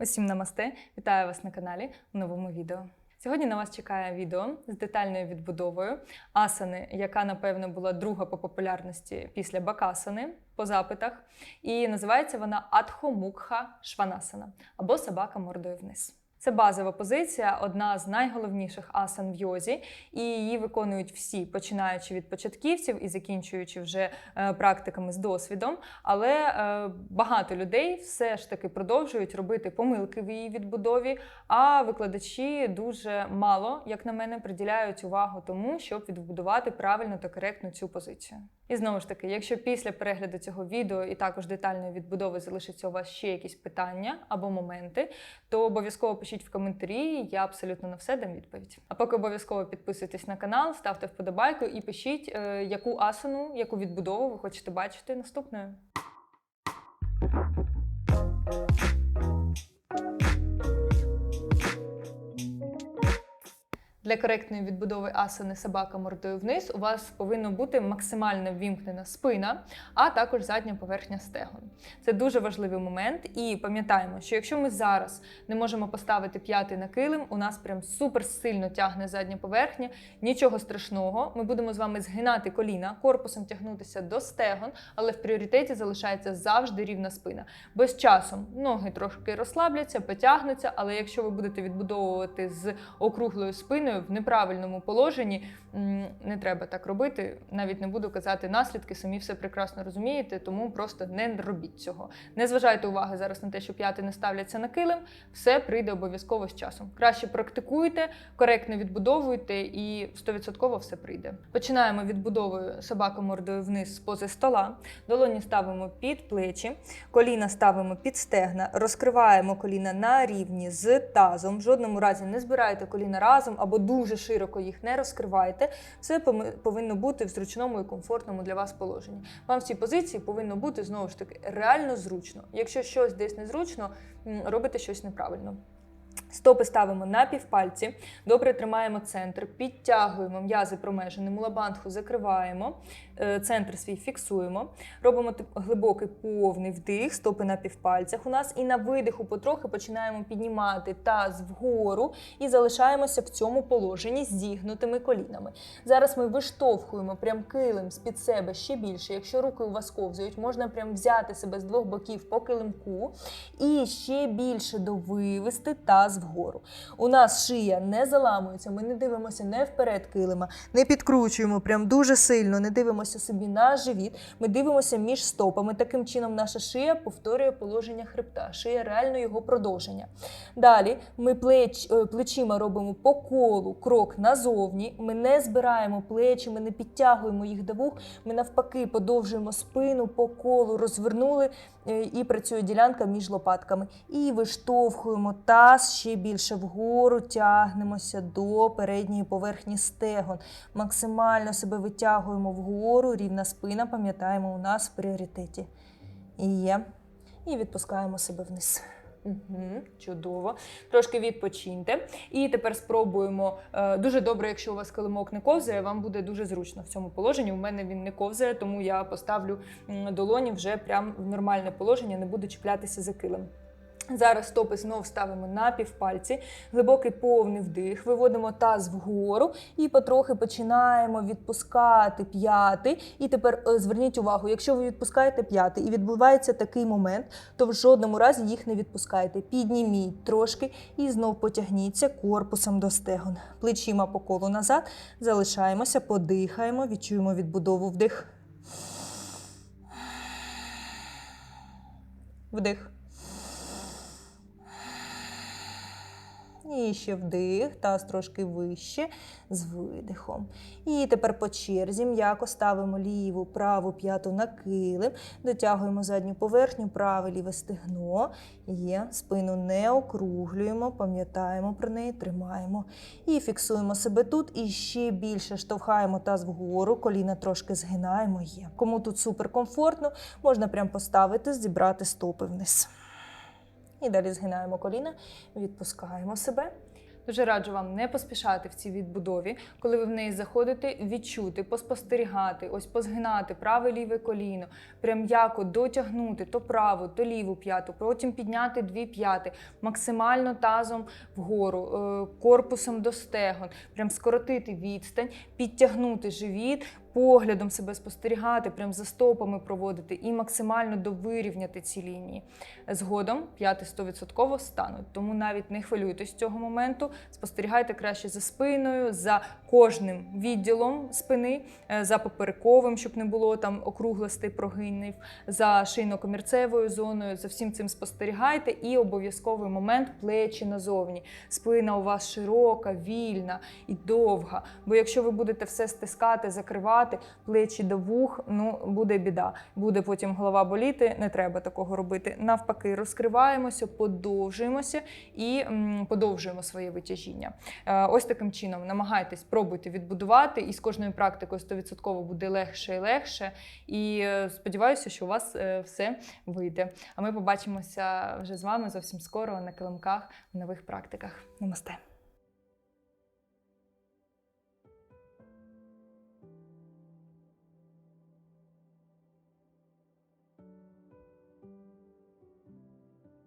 Усім намасте! Вітаю вас на каналі у новому відео. Сьогодні на вас чекає відео з детальною відбудовою асани, яка напевно була друга по популярності після бакасани по запитах. І називається вона Адхомукха Шванасана або собака мордою вниз. Це базова позиція, одна з найголовніших асан в йозі, і її виконують всі, починаючи від початківців і закінчуючи вже е, практиками з досвідом. Але е, багато людей все ж таки продовжують робити помилки в її відбудові. А викладачі дуже мало, як на мене, приділяють увагу тому, щоб відбудувати правильно та коректно цю позицію. І знову ж таки, якщо після перегляду цього відео і також детальної відбудови залишиться у вас ще якісь питання або моменти, то обов'язково пишіть в коментарі, я абсолютно на все дам відповідь. А поки обов'язково підписуйтесь на канал, ставте вподобайку і пишіть, е, яку асану, яку відбудову ви хочете бачити наступною. Для коректної відбудови асани собака мордою вниз у вас повинна бути максимально ввімкнена спина, а також задня поверхня стегон. Це дуже важливий момент. І пам'ятаємо, що якщо ми зараз не можемо поставити п'ятий на килим, у нас прям супер сильно тягне задня поверхня. Нічого страшного. Ми будемо з вами згинати коліна, корпусом тягнутися до стегон, але в пріоритеті залишається завжди рівна спина. Бо з часом ноги трошки розслабляться, потягнуться, але якщо ви будете відбудовувати з округлою спиною в неправильному положенні, не треба так робити. Навіть не буду казати наслідки, самі все прекрасно розумієте, тому просто не робіть цього. Не зважайте уваги зараз на те, що п'яти не ставляться на килим, все прийде обов'язково з часом. Краще практикуйте, коректно відбудовуйте і 100% все прийде. Починаємо відбудовою собака мордою вниз з пози стола. Долоні ставимо під плечі, коліна ставимо під стегна, розкриваємо коліна на рівні з тазом. В жодному разі не збирайте коліна разом або дуже широко їх не розкривайте. Все повинно бути в зручному і комфортному для вас положенні. Вам в цій позиції повинно бути знову ж таки реально зручно. Якщо щось десь незручно, робите щось неправильно. Стопи ставимо на півпальці, добре тримаємо центр, підтягуємо м'язи промежини, лабандху закриваємо, е, центр свій фіксуємо. Робимо глибокий повний вдих, стопи на півпальцях у нас. І на видиху потрохи починаємо піднімати таз вгору і залишаємося в цьому положенні з зігнутими колінами. Зараз ми виштовхуємо прям килим з-під себе ще більше. Якщо руки у вас ковзають, можна прям взяти себе з двох боків по килимку і ще більше довивести таз вгору. У нас шия не заламується, ми не дивимося не вперед килима, не підкручуємо прям дуже сильно, не дивимося собі на живіт. Ми дивимося між стопами. Таким чином, наша шия повторює положення хребта. Шия реально його продовження. Далі ми плеч, е, плечима робимо по колу крок назовні. Ми не збираємо плечі, ми не підтягуємо їх до вух. Ми навпаки подовжуємо спину по колу, розвернули е, і працює ділянка між лопатками. І виштовхуємо таз ще більше вгору, тягнемося до передньої поверхні стегон. Максимально себе витягуємо вгору, рівна спина, пам'ятаємо, у нас в пріоритеті. І є. І відпускаємо себе вниз. Угу, чудово. Трошки відпочиньте. І тепер спробуємо. е, Дуже добре, якщо у вас килимок не ковзає, вам буде дуже зручно в цьому положенні. У мене він не ковзає, тому я поставлю долоні вже прям в нормальне положення, не буду чіплятися за килим. Зараз стопи знов ставимо на півпальці, глибокий повний вдих, виводимо таз вгору і потрохи починаємо відпускати п'ятий. І тепер е, зверніть увагу, якщо ви відпускаєте п'ятий і відбувається такий момент, то в жодному разі їх не відпускайте. Підніміть трошки і знов потягніться корпусом до стегон. Плечима по колу назад, залишаємося, подихаємо, відчуємо відбудову вдих. Вдих. І ще вдих, таз трошки вище з видихом. І тепер по черзі м'яко ставимо ліву, праву п'яту на килим, дотягуємо задню поверхню, праве ліве стегно. Є, спину не округлюємо, пам'ятаємо про неї, тримаємо. І фіксуємо себе тут. І ще більше штовхаємо таз вгору, коліна трошки згинаємо. Є. Кому тут супер комфортно, можна прям поставити, зібрати стопи вниз. І далі згинаємо коліна, відпускаємо себе. Дуже раджу вам не поспішати в цій відбудові. Коли ви в неї заходите, відчути, поспостерігати, ось позгинати праве ліве коліно, прям м'яко дотягнути то праву, то ліву п'яту, потім підняти дві п'яти, максимально тазом вгору, е, корпусом до стегон, прям скоротити відстань, підтягнути живіт. Поглядом себе спостерігати, прям за стопами проводити і максимально довирівняти ці лінії. Згодом п'яти 100% стануть. Тому навіть не хвилюйтесь цього моменту. Спостерігайте краще за спиною, за кожним відділом спини, е, за поперековим, щоб не було там округлостей прогинів, за шийно-комірцевою зоною. За всім цим спостерігайте. І обов'язковий момент плечі назовні. Спина у вас широка, вільна і довга. Бо якщо ви будете все стискати, закривати, плечі до вух, ну буде біда. Буде потім голова боліти. Не треба такого робити. Навпаки, розкриваємося, подовжуємося і подовжуємо своє витяжіння. Е, Ось таким чином намагайтесь, пробуйте відбудувати, і з кожною практикою 100% буде легше і легше. І е, сподіваюся, що у вас е, все вийде. А ми побачимося вже з вами зовсім скоро на килимках в нових практиках. Намасте!